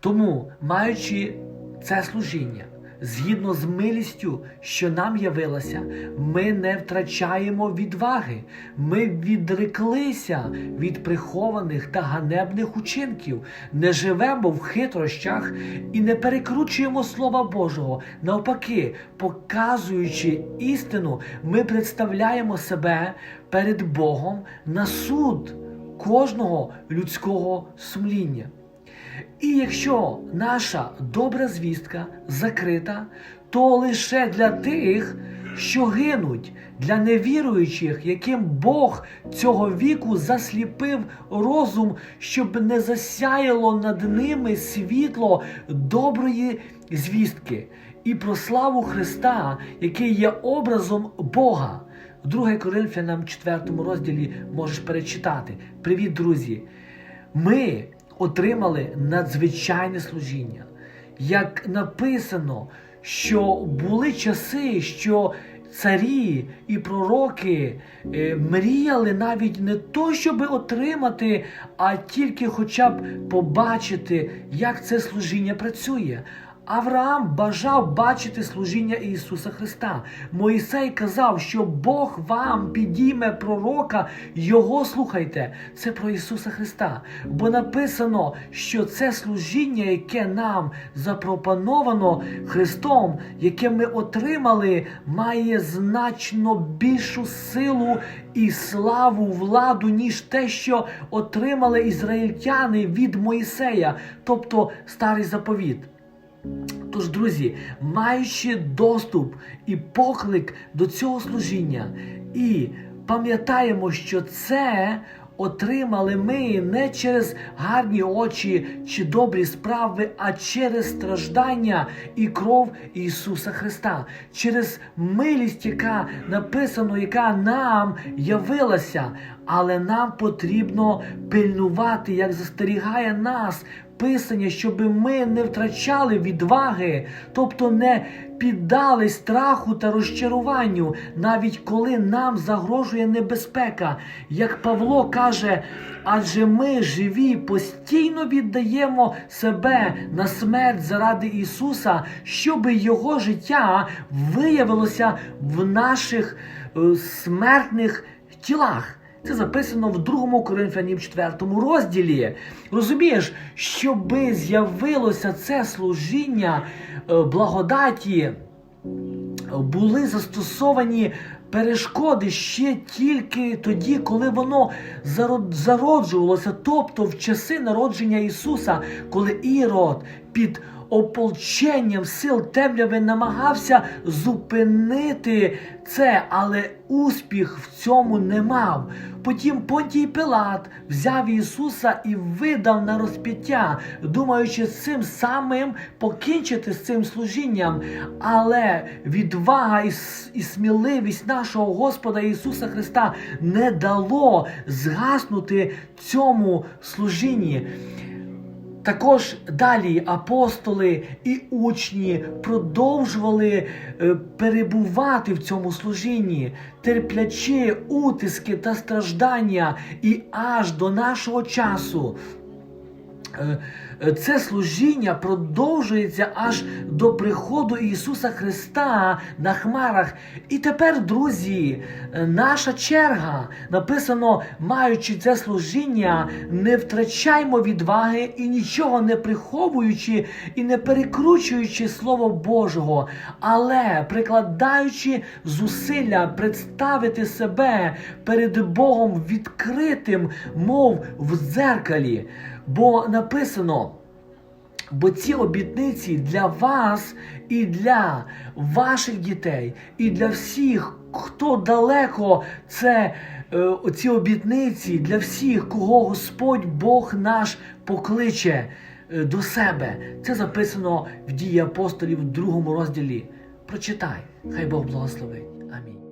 Тому, маючи це служіння, згідно з милістю, що нам явилася, ми не втрачаємо відваги. Ми відреклися від прихованих та ганебних учинків, не живемо в хитрощах і не перекручуємо Слова Божого. Навпаки, показуючи істину, ми представляємо себе перед Богом на суд кожного людського сумління. І якщо наша добра звістка закрита, то лише для тих, що гинуть, для невіруючих, яким Бог цього віку засліпив розум, щоб не засяяло над ними світло доброї звістки і про славу Христа, який є образом Бога. 2 Коринфянам 4 розділі можеш перечитати. Привіт, друзі! Ми отримали надзвичайне служіння. Як написано, що були часи, що царі і пророки е, мріяли навіть не то, щоб отримати, а тільки хоча б побачити, як це служіння працює. Авраам бажав бачити служіння Ісуса Христа. Моїсей казав, що Бог вам підійме пророка, його слухайте. Це про Ісуса Христа. Бо написано, що це служіння, яке нам запропоновано Христом, яке ми отримали, має значно більшу силу і славу, владу, ніж те, що отримали ізраїльтяни від Моїсея, тобто старий заповіт. Тож, друзі, маючи доступ і поклик до цього служіння, і пам'ятаємо, що це отримали ми не через гарні очі чи добрі справи, а через страждання і кров Ісуса Христа, через милість, яка написано, яка нам явилася, але нам потрібно пильнувати, як застерігає нас Писання, щоб ми не втрачали відваги, тобто не піддались страху та розчаруванню, навіть коли нам загрожує небезпека. Як Павло каже, адже ми живі, постійно віддаємо себе на смерть заради Ісуса, щоб Його життя виявилося в наших е, смертних тілах. Це записано в 2 Коринфянам 4 розділі. Розумієш, щоби з'явилося це служіння е, благодаті, були застосовані перешкоди ще тільки тоді, коли воно зароджувалося, тобто в часи народження Ісуса, коли Ірод під ополченням сил темряви намагався зупинити це, але успіх в цьому не мав. Потім Понтій Пилат взяв Ісуса і видав на розп'яття, думаючи цим самим покінчити з цим служінням. Але відвага і, сміливість нашого Господа Ісуса Христа не дало згаснути цьому служінні. Також далі апостоли і учні продовжували е, перебувати в цьому служінні, терплячи утиски та страждання, і аж до нашого часу. Це служіння продовжується аж до приходу Ісуса Христа на хмарах. І тепер, друзі, наша черга написано, маючи це служіння, не втрачаймо відваги і нічого не приховуючи і не перекручуючи Слово Божого, але прикладаючи зусилля представити себе перед Богом відкритим, мов в дзеркалі. Бо написано. Бо ці обітниці для вас і для ваших дітей, і для всіх, хто далеко це е, ці обітниці для всіх, кого Господь Бог наш покличе е, до себе. Це записано в дії апостолів в другому розділі. Прочитай. Хай Бог благословить. Амінь.